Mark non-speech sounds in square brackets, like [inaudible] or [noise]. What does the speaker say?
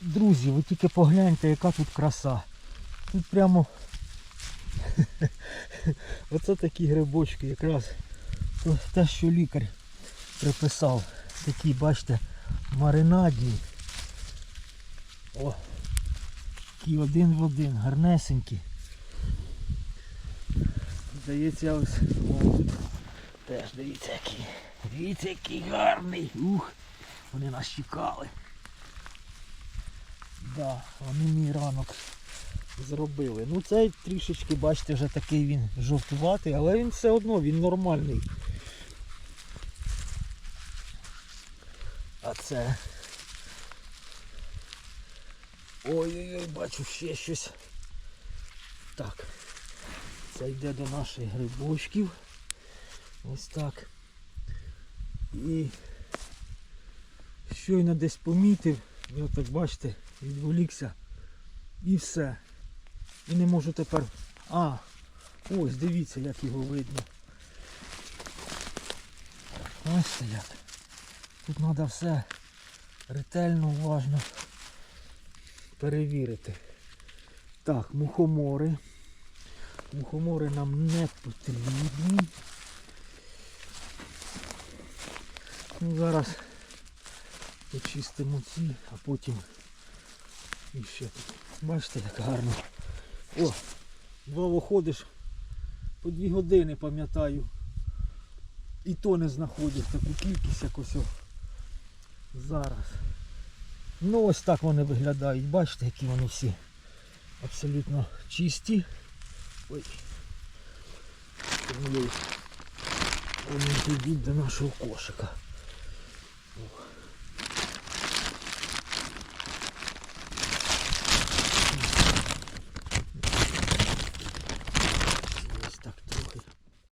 Друзі, ви тільки погляньте, яка тут краса. Тут прямо [laughs] оце такі грибочки якраз. Те, що лікар приписав. Такі, бачите, маринадні. О, такі один в один, гарнесенькі. Здається, ось тут теж дивіться який. Дивіться, який гарний. Ух, вони нас чекали. Да, вони мій ранок зробили. Ну цей трішечки, бачите, вже такий він жовтуватий, але він все одно він нормальний. А це. Ой-ой-ой, бачу ще щось. Так. Це йде до наших грибочків. Ось так. І щойно десь помітив, і отак бачите, відволікся і все. І не можу тепер... А, ось дивіться як його видно. Ось як. Тут треба все ретельно, уважно перевірити. Так, мухомори. Мухомори нам не потрібні. Ну, зараз почистимо ці, а потім і ще. Бачите, як гарно. О, два ходиш по дві години, пам'ятаю. І то не знаходиш таку кількість як ось зараз. Ну ось так вони виглядають. Бачите, які вони всі абсолютно чисті. Ой. Вони йдуть до нашого кошика.